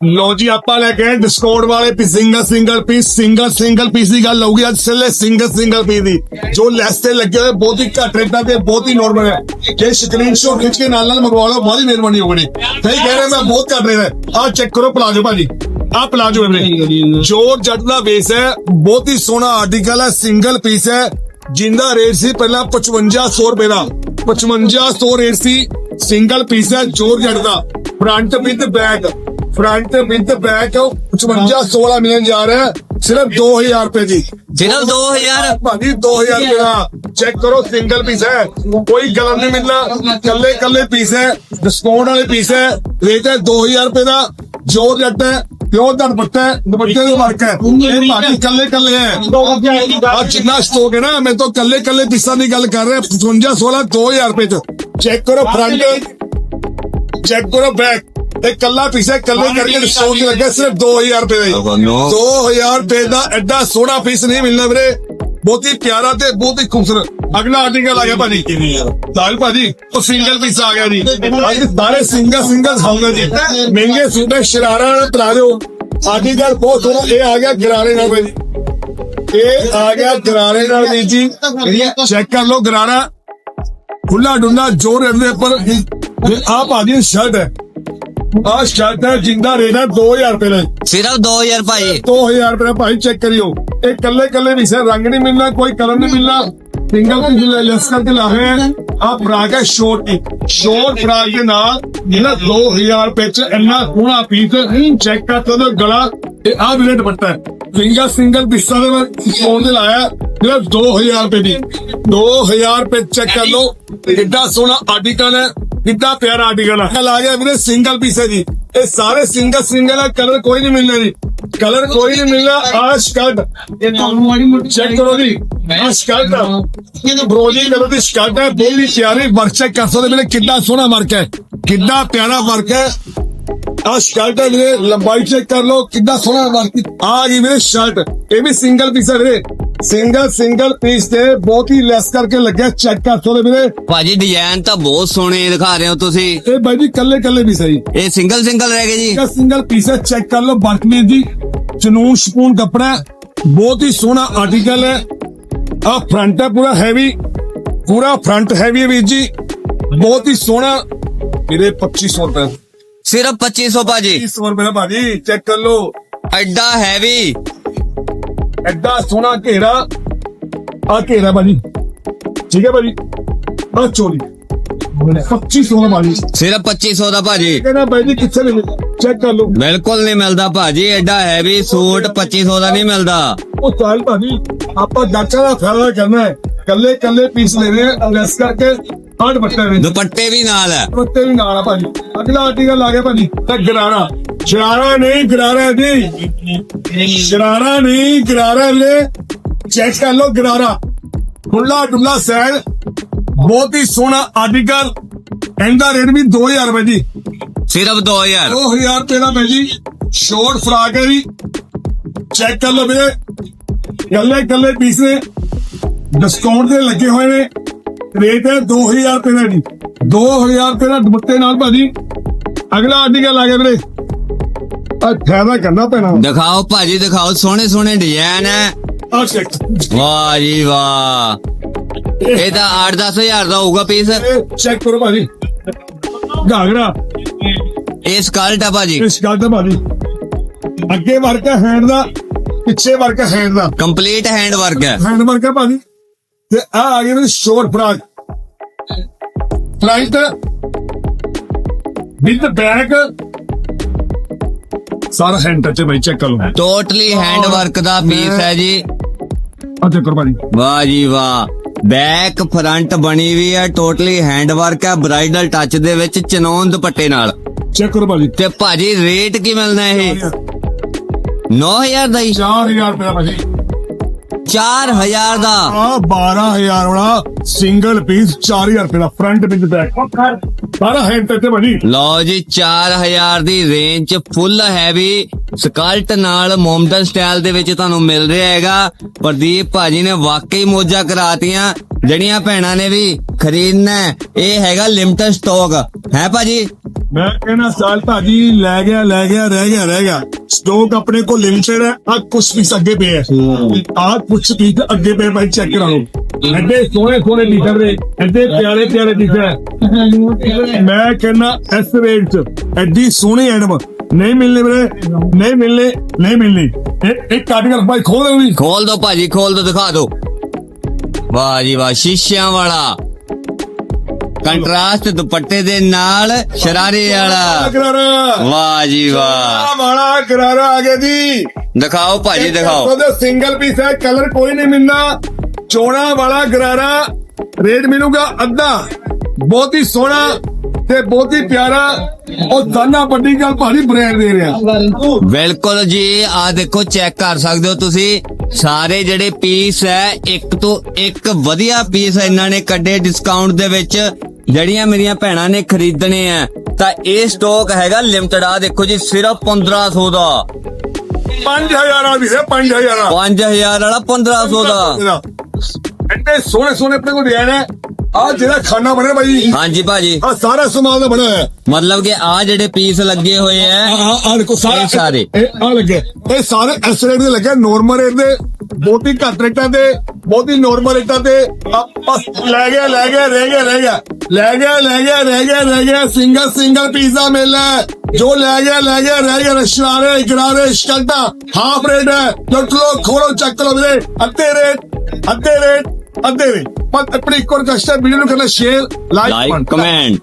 ਲੋ ਜੀ ਆਪਾਂ ਲੈ ਕੇ ਡਿਸਕਾਊਂਟ ਵਾਲੇ ਪੀ single single piece single single piece ਦੀ ਗੱਲ ਹੋਊਗੀ ਅੱਜ ਸਿੱਲੇ ਸਿੰਗਲ ਸਿੰਗਲ ਪੀਸ ਦੀ। ਜੋ ਲੈਸ ਤੇ ਲੱਗੇ ਹੋਏ ਬਹੁਤ ਹੀ ਘੱਟ ਰੇਟਾਂ ਤੇ ਬਹੁਤ ਹੀ ਨਾਰਮਲ ਹੈ ਜੇ ਸਕਰੀਨਸ਼ਾਟ ਖਿੱਚ ਕੇ ਨਾਲ ਨਾਲ ਮੰਗਵਾ ਲਓ ਬਹੁਤ ਹੀ ਮਿਹਰਬਾਨੀ ਹੋਣੀ ਸਹੀ ਕਹਿ ਰਹੇ ਮੈਂ ਬਹੁਤ ਘੱਟ ਰੇਟ ਹੈ ਆਹ ਚੈੱਕ ਕਰੋ ਪਲਾਜੋ ਭਾਜੀ। ਆਹ ਪਲਾਜੋ ਵੀਰੇ ਜੋਰ ਜੱਟ ਦਾ ਬੇਸ ਹੈ ਬਹੁਤ ਹੀ ਸੋਹਣਾ ਆਰਟੀਕਲ ਹੈ ਸਿੰਗਲ ਪੀਸ ਹੈ ਜਿੰਦਾ ਰੇਟ ਸੀ ਪਹਿਲਾਂ 5500 ਰੁਪਏ ਦਾ। 5500 ਰੇਟ ਸੀ ਸਿੰਗਲ ਪੀਸ ਹੈ georgette the. Front with back front with back 55 16 ਮਿਲਣ ਜਾ ਰਿਹਾ ਸਿਰਫ 2000 ਰੁਪਏ ਦੀ। ਸਿਰਫ 2000 ਭਾਜੀ 2000 ਰੁਪਏ ਦਾ। ਚੈੱਕ ਕਰੋ ਸਿੰਗਲ ਪੀਸ ਹੈ। ਕੋਈ ਕਲਰ ਨਹੀਂ ਮਿਲਣਾ। ਕੱਲੇ ਕੱਲੇ ਪੀਸ ਹੈ। ਡਿਸਕਾਊਂਟ ਵਾਲੇ ਪੀਸ ਹੈ। ਰੇਟ ਹੈ 2000 ਰੁਪਏ ਦਾ। ਜੋਰ ਜੱਟ ਹੈ। ਪਿਓਰ ਦਾ ਦੁਪੱਟਾ ਹੈ। ਦੁਪੱਟੇ ਦੇ ਵਰਕ ਹੈ। ਇਹ ਭਾਜੀ ਕੱਲੇ ਕੱਲੇ ਹੈ। ਆ ਜਿੰਨਾ ਸਟੋਕ ਹੈ ਨਾ ਮੈਂ ਤਾਂ ਕੱਲੇ ਕੱਲੇ ਪੀਸਾਂ ਦੀ ਗੱਲ ਕਰ ਰਿਹਾ। 55 16 2000 ਰੁਪਏ ਚ। ਚੈੱਕ ਕਰੋ ਫਰੰਟ ਚੈੱਕ ਕਰੋ ਬੈਕ ਇਹ ਕੱਲਾ ਪੀਸ ਹੈ ਕੱਲੇ ਕਰਕੇ ਡਿਸਕਾਊਂਟ ਤੇ ਲੱਗਾ ਸਿਰਫ 2000 ਰੁਪਏ ਦਾ ਹੀ। ਨੋ। 2000 ਰੁਪਏ ਦਾ ਐਡਾ ਸੋਹਣਾ ਪੀਸ ਨਹੀਂ ਮਿਲਣਾ ਵੀਰੇ। ਬਹੁਤ ਹੀ ਪਿਆਰਾ ਤੇ ਬਹੁਤ ਹੀ ਖੂਬਸੂਰਤ। ਅਗਲਾ ਆਰਟੀਕਲ ਆ ਗਿਆ ਭਾਜੀ। ਸਾਹਿਲ ਭਾਜੀ ਉਹ ਸਿੰਗਲ ਪੀਸ ਆ ਗਿਆ ਜੀ। ਅੱਜ ਸਾਰੇ ਸਿੰਗਲ ਸਿੰਗਲ ਖਾਉਂਗੇ ਜੀ। ਮਹਿੰਗੇ ਸੂਟ ਸ਼ਰਾਰਾ ਨਾਲ ਪਲਾ ਦਿਓ। ਆਰਟੀਕਲ ਬਹੁਤ ਸੋਹਣਾ। ਇਹ ਆ ਗਿਆ ਗਰਾਰੇ ਨਾਲ ਭਾਜੀ। ਇਹ ਆ ਗਿਆ ਗਰਾਰੇ ਨਾਲ ਵੀਰ ਜੀ। ਚੈੱਕ ਕਰ ਲਓ ਗਰਾਰਾ। ਖੁੱਲਾ ਡੁੱਲਾ ਜੋਰ ਰੇਟ ਦੇ ਉੱਪਰ। ਤੇ ਆਹ ਭਾਜੀ ਸ਼ਰਟ ਹੈ। ਆਹ ਸ਼ਰਟ ਜਿੰਦਾ ਹੈ 2000 ਰੁਪਏ ਦਾ। ਸਿਰਫ 2000 ਭਾਈ। 2000 ਰੁਪਏ ਭਾਈ ਚੈੱਕ ਕਰਿਓ। ਇਹ ਕੱਲੇ ਕੱਲੇ ਵੀ ਸੇ ਰੰਗ ਨਹੀਂ ਮਿਲਣਾ ਕੋਈ ਕਲਰ ਨਹੀਂ ਮਿਲਣਾ। ਸਿੰਗਲ ਪੀਸ ਲੈ ਲੈਸ ਕਰਕੇ ਲਾ ਰਹੇ ਹੈ ਆ ਫਰਾਕ ਹੈ ਸ਼ੋਰਟ ਦੀ। ਸ਼ੋਰਟ ਫਰਾਕ ਦੇ ਨਾਲ ਜਿਹੜਾ 2000 ਰੁਪਏ ਚ ਇੰਨਾ ਸੋਹਣਾ ਪੀਸ ਚੈੱਕ ਕਰ ਤੋ ਗਲਾ ਇਹ ਆ ਵੀ ਦੁਪੱਟਾ ਸਿੰਗਲ ਸਿੰਗਲ ਪੀਸਾਂ ਦੇ ਵਿੱਚ ਫੋਨ ਤੇ ਲਾਇਆ ਜਿਹੜਾ 2000 ਰੁਪਏ ਦੀ। 2000 ਰੁਪਏ ਚੈੱਕ ਕਰ ਲਓ ਕਿੱਡਾ ਸੋਹਣਾ ਆਰਟੀਕਲ ਹੈ। ਕਿੱਡਾ ਪਿਆਰਾ ਆਰਟੀਕਲ ਹੈ ਲਾ ਗਿਆ ਵੀਰੇ ਸਿੰਗਲ ਪੀਸ ਹੈ ਜੀ। ਇਹ ਸਾਰੇ ਸਿੰਗਲ ਸਿੰਗਲ ਹੈ ਕਲਰ ਕੋਈ ਨਹੀਂ ਮਿਲਣਾ ਜੀ। ਕਲਰ ਕੋਈ ਨਹੀਂ ਮਿਲਣਾ। ਆ ਸ਼ਕਲਟ ਇਹ ਤੁਹਾਨੂੰ ਮਾੜੀ ਮੋਟੀ ਚੈੱਕ ਕਰੋ ਜੀ। ਆ। ਸ਼ਕਲਟ ਬਰੋਜੀ ਕਲਰ ਦੀ ਸ਼ਕਲਟ ਹੈ ਬਹੁਤ ਹੀ ਪਿਆਰੀ ਵਰਕ ਚੈੱਕ ਕਰ ਸਕਦੇ ਵੀਰੇ ਕਿੰਨਾ ਸੋਹਣਾ ਵਰਕ ਹੈ। ਕਿੰਨਾ ਪਿਆਰਾ ਵਰਕ ਹੈ। ਆ ਸ਼ਰਟ ਹੈ ਵੀਰੇ ਲੰਬਾਈ ਚੈੱਕ ਕਰ ਲਓ ਕਿੰਨਾ ਸੋਹਣਾ ਵਰਕ ਆ ਗਈ ਵੀਰੇ ਸ਼ਰਟ ਇਹ ਵੀ ਸਿੰਗਲ ਪੀਸ ਹੈ ਵੀਰੇ। ਸਿੰਗਲ ਸਿੰਗਲ ਪੀਸ ਤੇ ਬਹੁਤ ਹੀ ਲੈਸ ਕਰਕੇ ਲੱਗਿਆ ਚੈੱਕ ਕਰ ਸਕਦੇ ਵੀਰੇ। ਭਾਜੀ ਡਿਜ਼ਾਈਨ ਤਾਂ ਬਹੁਤ ਸੋਹਣੇ ਦਿਖਾ ਰਹੇ ਹੋ ਤੁਸੀਂ। ਇਹ ਬਾਈ ਜੀ ਕੱਲੇ ਕੱਲੇ ਪੀਸ ਹੈ ਜੀ ਇਹ ਸਿੰਗਲ ਸਿੰਗਲ ਰਹਿ ਗਏ ਜੀ। ਇਹ ਸਿੰਗਲ ਪੀਸ ਹੈ ਚੈੱਕ ਕਰ ਲਓ ਵਰਕਮੈਨ ਦੀ ਚਨੂਨ ਸ਼ਪੂਨ ਕੱਪੜਾ। ਬਹੁਤ ਹੀ ਸੋਹਣਾ ਆਰਟੀਕਲ ਹੈ। ਆ ਫਰੰਟ ਹੈ ਪੂਰਾ ਹੈਵੀ ਪੂਰਾ ਫਰੰਟ ਹੈਵੀ ਹੈ ਵੀਰ ਜੀ। ਬਹੁਤ ਹੀ ਸੋਹਣਾ। ਵੀਰੇ 2500 ਰੁਪਏ। ਸਿਰਫ 2500 ਭਾਜੀ। 2500 ਰੁਪਏ ਭਾਜੀ ਚੈੱਕ ਕਰ ਲਓ। ਐਡਾ ਹੈਵੀ ਐਡਾ ਸੋਹਣਾ ਘੇਰਾ। ਆ ਘੇਰਾ ਭਾਜੀ। ਠੀਕ ਹੈ ਭਾਜੀ? ਆ ਚੋਲੀ। 2500 ਦਾ ਭਾਜੀ। ਸਿਰਫ 2500 ਦਾ ਭਾਜੀ। ਕਹਿੰਦਾ ਭਾਈ ਜੀ ਕਿੱਥੇ ਮਿਲੇ ਚੈੱਕ ਕਰ ਲਓ। ਬਿਲਕੁਲ ਨਹੀਂ ਮਿਲਦਾ ਭਾਜੀ। ਐਡਾ ਹੈਵੀ ਸੂਟ 2500 ਦਾ ਨਹੀਂ ਮਿਲਦਾ। ਉਹ ਚਾਲ ਭਾਜੀ ਆਪਾਂ ਡਾਕਟਰ ਦਾ ਫਾਇਦਾ ਕਰਨਾ ਹੈ। ਕੱਲੇ ਕੱਲੇ ਪੀਸ ਲੈਣੇ ਆ ਲੈਸ ਕਰਕੇ ਆਠ ਬੱਟੇ ਵਿੱਚ। ਦੁਪੱਟੇ ਵੀ ਨਾਲ ਹੈ। ਬੱਟੇ ਵੀ ਨਾਲ ਆ ਭਾਜੀ। ਅਗਲਾ ਆਰਟੀਕਲ ਆ ਗਿਆ ਭਾਜੀ। ਤੇ ਗਰਾਰਾ। ਸ਼ਰਾਰਾ ਨਹੀਂ ਗਰਾਰਾ ਜੀ। ਸ਼ਰਾਰਾ ਨਹੀਂ ਗਰਾਰਾ ਲੈ ਚੈੱਕ ਕਰ ਲਓ ਗਰਾਰਾ ਖੁੱਲਾ ਡੁੱਲਾ ਸੈਲ। ਬਹੁਤ ਹੀ ਸੋਹਣਾ ਆਰਟੀਕਲ। ਇਹਦਾ ਰੇਟ ਵੀ 2000 ਰੁਪਏ ਜੀ। ਸਿਰਫ 2000 2000 ਰੁਪਏ ਦਾ ਜੀ ਸ਼ੋਰਟ ਫਰਾਕ ਹੈ ਜੀ ਚੈੱਕ ਕਰ ਲਓ ਵੀਰੇ। ਗੱਲੇ ਗੱਲੇ ਪੀਸ ਨੇ। ਡਿਸਕਾਊਂਟ ਦੇ ਲੱਗੇ ਹੋਏ ਨੇ। ਰੇਟ ਹੈ 2000 ਰੁਪਏ ਦਾ ਜੀ। 2000 ਰੁਪਏ ਦਾ ਦੁਪੱਟੇ ਨਾਲ ਭਾਜੀ। ਅਗਲਾ ਆਰਟੀਕਲ ਆ ਗਿਆ ਵੀਰੇ। ਆ ਫਾਇਦਾ ਕਰਨਾ ਪੈਣਾ ਦਿਖਾਓ ਭਾਜੀ ਦਿਖਾਓ। ਸੋਹਣੇ ਸੋਹਣੇ ਡਿਜ਼ਾਈਨ ਹੈ। ਆ ਚੈੱਕ ਵਾਹ ਜੀ ਵਾਹ। ਇਹ ਤਾਂ 8-10000 ਦਾ ਹੋਊਗਾ ਪੀਸ ਇਹ ਚੈੱਕ ਕਰੋ ਭਾਜੀ। ਘਾਗਰਾ। ਇਹ ਸਕਲਟ ਆ ਭਾਜੀ। ਇਸ ਗੱਲ ਦਾ ਭਾਜੀ। ਅੱਗੇ ਵਰਕ ਹੈ ਹੈਂਡ ਦਾ ਪਿੱਛੇ ਵਰਕ ਹੈ ਹੈਂਡ ਦਾ। ਕੰਪਲੀਟ ਹੈਂਡ ਵਰਕ ਹੈ। ਹੈਂਡ ਵਰਕ ਹੈ ਭਾਜੀ। ਤੇ ਆ ਆ ਗਿਆ ਵੀ ਸ਼ੋਰਟ ਫਰਾਕ ਫਲਾਈਟ ਵਿਦ ਬੈਕ ਸਾਰਾ ਹੈਂਡ ਟੱਚ ਹੈ ਚੈੱਕ ਕਰ ਲਓ ਟੋਟਲੀ ਹੈਂਡ ਵਰਕ ਦਾ ਪੀਸ ਹੈ ਜੀ। ਆ ਚੈੱਕ ਕਰੋ ਭਾਜੀ। ਵਾਹ ਜੀ ਵਾਹ। ਬੈਕ ਫਰੰਟ ਬਣੀ ਵੀ ਹੈ ਟੋਟਲੀ ਹੈਂਡ ਵਰਕ ਹੈ ਬ੍ਰਾਈਡਲ ਟੱਚ ਦੇ ਵਿੱਚ ਚਨੌਨ ਦੁਪੱਟੇ ਨਾਲ। ਚੈੱਕ ਕਰੋ ਭਾਜੀ। ਤੇ ਭਾਜੀ ਰੇਟ ਕੀ ਮਿਲਣਾ ਇਹ? 9000 ਦਾ ਹੀ 4000 ਰੁਪਏ ਦਾ ਭਾਜੀ। 4000 ਦਾ। ਆ 12000 ਵਾਲਾ ਸਿੰਗਲ ਪੀਸ 4000 ਰੁਪਏ ਦਾ ਫਰੰਟ ਵਿਦ ਬੈਕ ਸਾਰਾ ਹੈਂਡ ਟੱਚ ਹੈ ਭਾਜੀ ਲਓ ਜੀ 4000 ਦੀ ਰੇਂਜ ਚ ਫੁੱਲ ਹੈਵੀ ਸਕਲਟ ਨਾਲ ਮੋਮਡਨ ਸਟਾਈਲ ਦੇ ਵਿੱਚ ਤੁਹਾਨੂੰ ਮਿਲ ਰਿਹਾ ਹੈਗਾ। ਪ੍ਰਦੀਪ ਭਾਜੀ ਨੇ ਵਾਕਈ ਮੋਜਾ ਕਰਾਤੀਆਂ। ਜਿਹੜੀਆਂ ਭੈਣਾਂ ਨੇ ਵੀ ਖਰੀਦਣਾ ਇਹ ਹੈਗਾ ਲਿਮਟਡ ਸਟਾਕ ਹੈ ਭਾਜੀ? ਮੈਂ ਕਹਿੰਦਾ ਸਾਲ ਭਾਜੀ ਲੈ ਗਿਆ ਲੈ ਗਿਆ ਰਹਿ ਗਿਆ ਰਹਿ ਗਿਆ। ਸਟਾਕ ਆਪਣੇ ਕੋਲ ਲਿਮਟਿਡ ਹੈ ਆ ਕੁਝ ਪੀਸ ਅੱਗੇ ਪਏ ਹੈ। ਆ ਕੁਝ ਪੀਸ ਅੱਗੇ ਪਏ ਭਾਈ ਚੈੱਕ ਕਰਾ ਲਓ। ਐਡੇ ਸੋਹਣੇ ਸੋਹਣੇ ਲੀਟਰ ਦੇ ਐਡੇ ਪਿਆਰੇ ਪਿਆਰੇ ਹੈ। ਮੈਂ ਕਹਿੰਦਾ ਇਸ ਰੇਟ ਚ ਐਡੀ ਸੋਹਣੀ ਐਡਮ ਨਹੀਂ ਮਿਲਨੇ ਵੀਰੇ ਨਹੀਂ ਮਿਲਨੇ ਨਹੀਂ ਮਿਲਨੀ ਇੱਕ ਕੱਟ ਕਰ ਭਾਈ ਖੋਲ ਦੇ ਵੀ। ਖੋਲ ਦੋ ਭਾਜੀ ਖੋਲ ਦੋ ਦਿਖਾ ਦੋ। ਵਾਹ ਜੀ ਵਾਹ ਸ਼ੀਸ਼ਿਆਂ ਵਾਲਾ। ਕੰਟਰਾਸਟ ਦੁਪੱਟੇ ਦੇ ਨਾਲ ਸ਼ਰਾਰੇ ਵਾਲਾ। ਕਰਾਰਾ ਵਾਹ ਜੀ ਵਾਹ। ਆ ਵਾਲਾ ਕਰਾਰਾ ਆ ਗਿਆ ਜੀ। ਦਿਖਾਓ ਭਾਜੀ ਦਿਖਾਓ। ਉਹਦੇ ਸਿੰਗਲ ਪੀਸ ਹੈ ਕਲਰ ਕੋਈ ਨਹੀਂ ਮਿਲਣਾ। ਚੋਣਾ ਵਾਲਾ ਗਰਾਰਾ ਰੇਟ ਮਿਲੂਗਾ ਅੱਧਾ। ਬਹੁਤ ਹੀ ਸੋਹਣਾ ਤੇ ਬਹੁਤ ਹੀ ਪਿਆਰਾ। ਉਹ ਦਾਨਾ ਵੱਡੀ ਗੱਲ ਭਾਰੀ ਬ੍ਰਾਂਡ ਦੇ ਰਿਹਾ। ਬਿਲਕੁਲ ਜੀ ਆ ਦੇਖੋ ਚੈੱਕ ਕਰ ਸਕਦੇ ਹੋ ਤੁਸੀਂ। ਸਾਰੇ ਜਿਹੜੇ ਪੀਸ ਹੈ ਇੱਕ ਤੋਂ ਇੱਕ ਵਧੀਆ ਪੀਸ ਇਹਨਾਂ ਨੇ ਕੱਢੇ ਡਿਸਕਾਊਂਟ ਦੇ ਵਿੱਚ। ਜਿਹੜੀਆਂ ਮੇਰੀਆਂ ਭੈਣਾਂ ਨੇ ਖਰੀਦਣੇ ਆ ਤਾਂ ਇਹ ਸਟਾਕ ਹੈਗਾ ਲਿਮਟਿਡ ਆ। ਦੇਖੋ ਜੀ ਸਿਰਫ 1500 ਦਾ। 5000 ਵਾਲਾ ਵੀ ਹੈ 5000 ਵਾਲਾ 5000 ਵਾਲਾ 1500 ਦਾ। ਐਡੇ ਸੋਹਣੇ ਸੋਹਣੇ ਆਪਣੇ ਕੋਲ ਡਿਜ਼ਾਈਨ ਹੈ। ਆ ਜਿਹੜਾ ਖਾਣਾ ਬਣਿਆ ਭਾਈ ਹਾਂਜੀ ਭਾਜੀ। ਆ ਸਾਰਾ ਸਮਾਨ ਦਾ ਬਣਿਆ ਹੋਇਆ। ਮਤਲਬ ਕਿ ਆ ਜਿਹੜੇ ਪੀਸ ਲੱਗੇ ਹੋਏ ਆ ਆ ਆ ਦੇਖੋ ਸਾਰਾ ਇਹ ਸਾਰੇ। ਇਹ ਆ ਲੱਗੇ। ਇਹ ਸਾਰੇ ਐਸ ਰੇਟ ਦੇ ਲੱਗੇ ਨੋਰਮਲ ਰੇਟ ਦੇ ਬਹੁਤ ਘੱਟ ਰੇਟਾਂ ਤੇ ਬਹੁਤ ਨੋਰਮਲ ਰੇਟਾਂ ਤੇ। ਆਪਾਂ ਲੈ ਗਿਆ ਲੈ ਗਿਆ ਰਹਿ ਗਿਆ ਰਹਿ ਗਿਆ। ਲੈ ਗਿਆ ਲੈ ਗਿਆ ਰਹਿ ਗਿਆ ਰਹਿ ਗਿਆ ਸਿੰਗਲ ਸਿੰਗਲ ਪੀਜ਼ਾ ਮਿਲਣਾ ਹੈ। ਜੋ ਲੈ ਗਿਆ ਲੈ ਗਿਆ ਰਹਿ ਗਿਆ ਰਸ਼ਵਾਰੇ ਇਕਰਾਰੇ ਸ਼ਕਲਟਾ ਹਾਫ ਰੇਟ ਹੈ। ਲੁੱਟ ਲੋ ਖੋਲੋ ਚੱਕ ਲੋ ਵੀਰੇ। ਅੱਧੇ ਰੇਟ ਅੱਧੇ ਰੇਟ ਅੱਧੇ ਰੇਟ ਪਰ ਆਪਣੀ ਇੱਕ ਹੋਰ ਕਸਟਮਰ ਵੀਡੀਓ ਨੂੰ ਕਰਨਾ ਸ਼ੇਅਰ ਲਾਈਕ ਕਮੈਂਟ